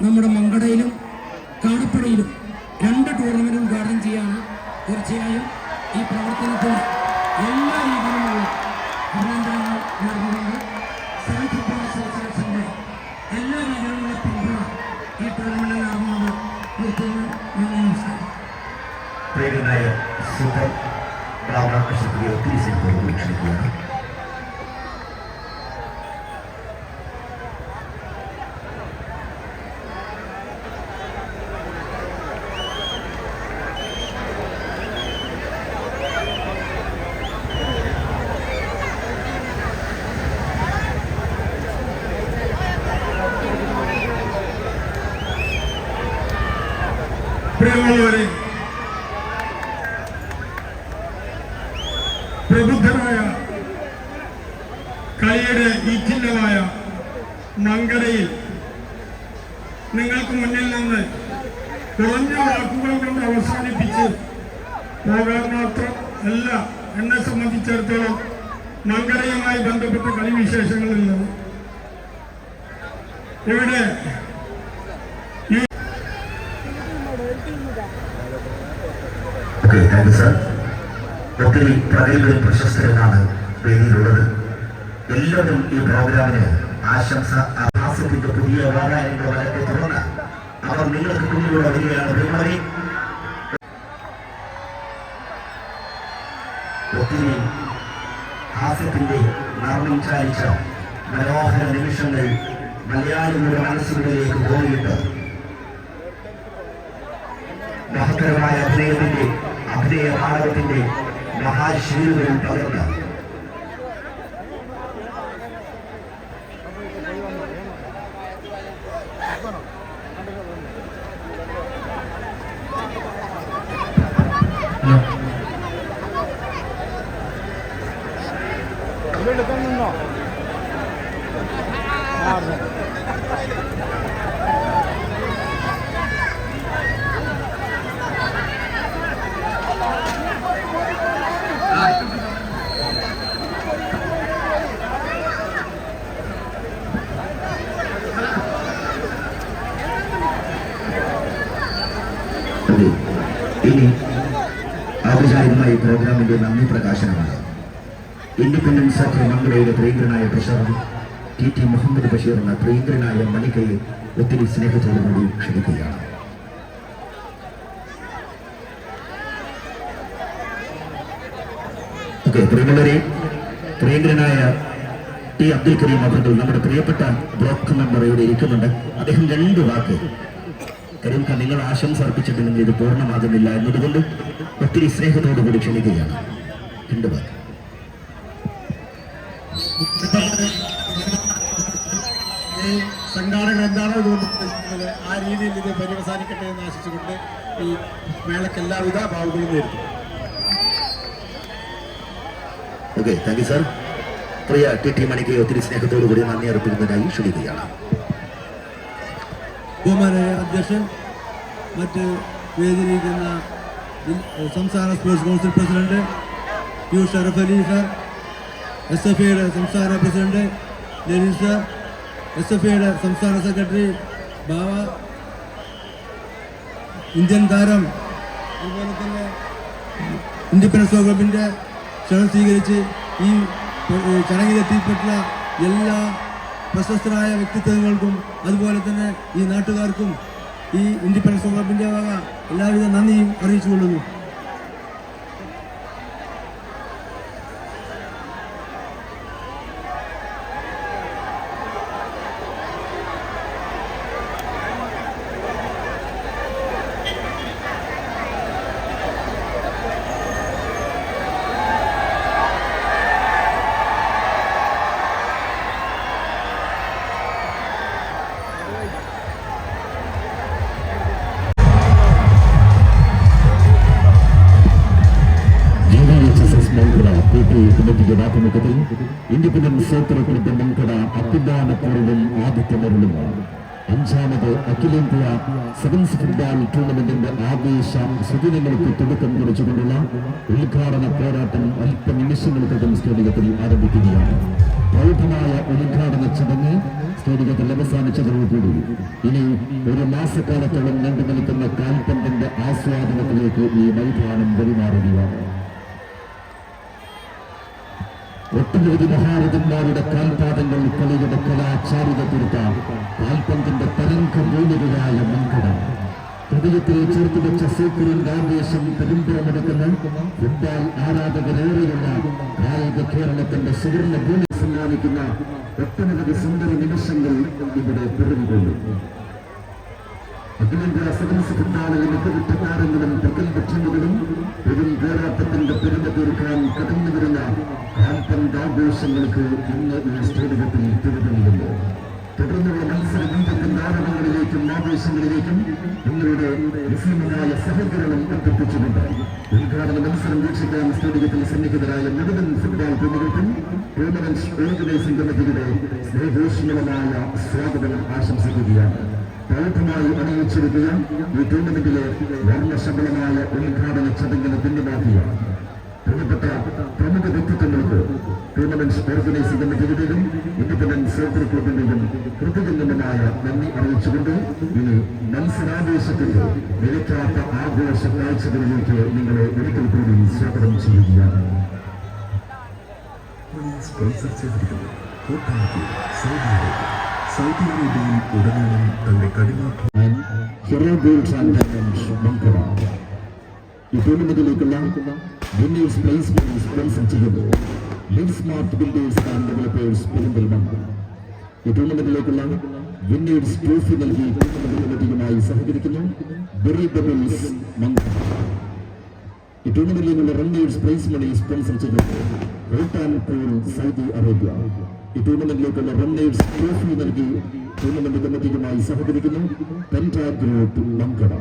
നമ്മുടെ മങ്കടയിലും കാടപ്പടയിലും രണ്ട് ടൂർണമെന്റ് ഉദ്ഘാടനം ചെയ്യാണ്. തീർച്ചയായും ഈ പ്രവർത്തനത്തിന് എല്ലാ രീതിയിലുമുള്ള അഭിനന്ദനങ്ങൾ നൽകുന്നുണ്ട് സെവൻ ഫുട്ബോൾ അസോസിയേഷന്റെ എല്ലാ രീതിയിലുള്ള പിന്തുണ ഈ ടൂർണമെന്റ് നടന്നത് തീർച്ചയായും നന്ദി നമസ്കാരം ബ്രാഹ്മണ കൃഷ്ണപ്രിയ ഒത്തിരി പ്രിയമുള്ളവരെ പ്രബുദ്ധനായ കളിയുടെ ഈറ്റില്ലമായ മങ്കരയിൽ നിങ്ങൾക്ക് മുന്നിൽ നിന്ന് കുറഞ്ഞ വാക്കുകൾ കൊണ്ട് അവസാനിപ്പിച്ച് പോകാൻ മാത്രം അല്ല എന്നെ സംബന്ധിച്ചിടത്തോളം മങ്കരയുമായി ബന്ധപ്പെട്ട കളിവിശേഷങ്ങളുള്ളത് ഇവിടെ ഓക്കെ താങ്ക് യു സാർ ഒത്തിരി പ്രഗത്ഭരും പ്രശസ്തരുമാണ് വേദിയിലുള്ളത്. എല്ലാവരും ഈ പ്രോഗ്രാമിന് ആശംസ ആഭാസത്തിന്റെ പുതിയ വാരായങ്ങളുടെ വരത്തെ തുടർന്ന് അവർ നിങ്ങൾക്ക് മുന്നിലൂടെ വരികയാണ്. പ്രിയമുള്ളവരെ ഒത്തിരി ഹാസ്യത്തിന്റെ നർമ്മം ചാലിച്ച മനോഹര നിമിഷങ്ങൾ മലയാളികളുടെ മനസ്സുകളിലേക്ക് പോയിട്ട് മഹത്തരമായ അഭിനയത്തിന്റെ അഭിനയ നാടകത്തിന്റെ മഹാശീലുകൾ പകർന്ന് അതെ. ഇനി ഔപചാരികമായി പ്രോഗ്രാമിന്റെ നന്ദി പ്രകാശനമാണ്. ഇൻഡിപെൻഡൻസ് സഖ്യ മംഗളയുടെ പ്രിയങ്കരനായ പ്രശാന്ത് ടി ടി മുഹമ്മദ് ബഷീർ എന്ന പ്രിയങ്കരനായ മണിക്കയെ ഒത്തിരി സ്നേഹത്തോടുകൂടി ക്ഷണിക്കുകയാണ്. ഓക്കെ പ്രിയങ്കരനായ ടി അബ്ദുൽ കരീം അബ്ദുൽ നമ്മുടെ പ്രിയപ്പെട്ട ബ്ലോക്ക് മെമ്പർ ഇവിടെ ഇരിക്കുന്നുണ്ട്. അദ്ദേഹം രണ്ട് വാക്ക് കരീം ഖാൻ നിങ്ങൾ ആശംസ അർപ്പിച്ചിട്ടില്ലെങ്കിൽ ഇത് പൂർണമാകുന്നില്ല എന്നതുകൊണ്ട് ഒത്തിരി സ്നേഹത്തോടു കൂടി ക്ഷണിക്കുകയാണ്. രണ്ട് ഈ സംഘാടകർ എന്താണോ ഇതുകൊണ്ട് ആ രീതിയിൽ ഇത് പര്യവസാനിക്കട്ടെ എന്ന് ആശിച്ചുകൊണ്ട് ഈ മേളയ്ക്ക് എല്ലാവിധ ഭാവുകളും നേരിട്ടു. ഓക്കെ താങ്ക് യു സാർ പ്രിയ ടി ടി മണിക്ക് ഒത്തിരി സ്നേഹത്തോടു കൂടി നന്ദി അർപ്പിക്കുന്നതിനായി ക്ഷണിക്കുകയാണ്. ബഹുമാനായ അധ്യക്ഷൻ മറ്റ് വേദിയിലിരിക്കുന്ന ജിൽ- സംസ്ഥാന sports council president U Sharaf Ali sir S F ഐയുടെ സംസ്ഥാന president Lenin sir S F ഐയുടെ സംസ്ഥാന സെക്രട്ടറി ബാവ ഇന്ത്യൻ താരം അതുപോലെ തന്നെ ഇൻഡിപെൻഡൻസ് ക്ലബിന്റെ ക്ഷണം സ്വീകരിച്ച് ഈ ചടങ്ങിലെത്തിപ്പെട്ട എല്ലാ പ്രശസ്തരായ വ്യക്തിത്വങ്ങൾക്കും അതുപോലെ തന്നെ ഈ നാട്ടുകാർക്കും ഈ ഇൻഡിപെൻഡൻസ് ക്ലബിന്റെ വക എല്ലാവിധ നന്ദിയും അറിയിച്ചുകൊള്ളുന്നു. ജിഎച്ച്എസ്എസ് ആഭിമുഖ്യത്തിൽ ഇൻഡിപെൻഡൻസ് ക്ഷേത്രത്തിന്റെ മുൻകട അഭിമാനപൂർവം ആതിഥ്യമരുളും അഞ്ചാമത് അഖിലേന്ത്യ സെവൻസ് ഫുട്ബോൾ ടൂർണമെന്റിന്റെ ആവേശ സുദിനങ്ങൾക്ക് തുടക്കം കുറിച്ചുകൊണ്ടുള്ള ഉദ്ഘാടന പോരാട്ടം അല്പ നിമിഷങ്ങൾക്കകം സ്റ്റേഡിയത്തിൽ ആരംഭിക്കുകയാണ്. പ്രൗഢമായ ഉദ്ഘാടന ചടങ്ങ് സ്റ്റേഡിയത്തിൽ അവസാനിച്ചതോടുകൂടി ഇനി ഒരു മാസക്കാലത്തോളം നീണ്ടു നിൽക്കുന്ന കാൽപന്തിന്റെ ആസ്വാദനത്തിലേക്ക് ഈ മൈതാനം വഴിമാറുകയാണ്. ഒട്ടനവധി മഹാരഥന്മാരുടെ കാൽപാദങ്ങൾ കളിയുടെ കലാചാരിത തീർത്ത കാൽപന്തിന്റെ തരംഗ മൂലകരായ മുൻകട ഹൃദയത്തിൽ ചേർത്ത് വെച്ച സൂക്കുറിന്റെ ആവേശം പെരുമ്പുറമെടുക്കുന്ന ഫുട്ബോൾ ആരാധകരേറെയുള്ള കായിക കേരളത്തിന്റെ സുവർണ ഭൂമി സമ്മാനിക്കുന്ന ഒട്ടനവധി സുന്ദര നിമിഷങ്ങൾ ഇവിടെ പിറവികൊള്ളും. അഖിലേന്ത്യാ സദസ് ഫുട്ബോളിലെ മികവുറ്റ താരങ്ങളും പ്രഗത്ഭ ടീമുകളും പോരാട്ടത്തിന്റെ കടന്നു വരുന്ന കാൽപന്ത് ആഘോഷങ്ങൾക്ക് ഇന്ന് ഈ സ്റ്റേഡിയത്തിൽ തിരുവനന്തപുരം തുടർന്നുള്ള മത്സര ബന്ധത്തിന്റെ ആരവങ്ങളിലേക്കും ആവേശങ്ങളിലേക്കും നിങ്ങളുടെ വിസ്മയമായ സഹകരണം അഭ്യർത്ഥിച്ചുകൊണ്ട് ഉദ്ഘാടന മത്സരം വീക്ഷിക്കാൻ സ്റ്റേഡിയത്തിൽ സന്നിഹിതരായ ഫുട്ബോൾ പ്രേമികൾക്കും ഓർഗനൈസിംഗ് കമ്മിറ്റിയുടെ സ്നേഹോഷ്മളമായ സ്വാഗതം ആശംസിക്കുകയാണ്. പ്രൗഢമായി അണിയിച്ചിരിക്കുക ഈ ടൂർണമെന്റിലെ വർണശബളമായ ഉദ്ഘാടന ചടങ്ങിന് പിന്തുണാക്കിയ പ്രിയപ്പെട്ട പ്രമുഖ വ്യക്തിത്വങ്ങൾക്ക് ടൂർണമെന്റ് ഓർഗനൈസിംഗ് കമ്മിറ്റിയുടെയും ഇൻഡിപെൻഡന്റ് സേഫ്റ്റി ക്ലബിന്റെയും കൃതജ്ഞമായ നന്ദി അറിയിച്ചുകൊണ്ട് ഇനി മത്സരാവേശത്തിന്റെ നിലയ്ക്കാത്ത ആഘോഷ കാഴ്ചകളിലേക്ക് നിങ്ങളെ ഒരിക്കൽ കൂടി സ്വാഗതം ചെയ്യുകയാണ്. സ്പോൺസർ ചെയ്തിരിക്കുന്നു. കൂട്ടാക്കി സൗദി അറേബ്യ. സൗദി അറേബ്യയിൽ ഉടനീളം തന്റെ കഠിനാധ്വാനം Hero Gold and Diamonds, Bankura. ഈ ടൂർണമെന്റിലേക്കുള്ള വിന്നേഴ്സ് പ്ലേസ്മെന്റ് സ്പോൺസർ ചെയ്യുന്നു smart builders and developers Perinthalmanna ഈ ടൂർണമെന്റിലേക്കുള്ള വിന്നേഴ്സ് ട്രോഫി നൽകി ടൂർണമെന്റ് സഹകരിക്കുന്നു ബെറി ഡബിൾസ് മംഗള ഈ പ്രൈസ് മണി സ്പോൺസർ ചെയ്യുന്നു റോട്ടാൻ കൂൾ സൗദി അറേബ്യ ഈ ടൂർണമെന്റിലേക്കുള്ള റണ്ണേഴ്സ് ട്രോഫി നൽകി ടൂർണമെന്റ് കമ്മിറ്റിയുമായി സഹകരിക്കുന്നു. Penta group Mankada.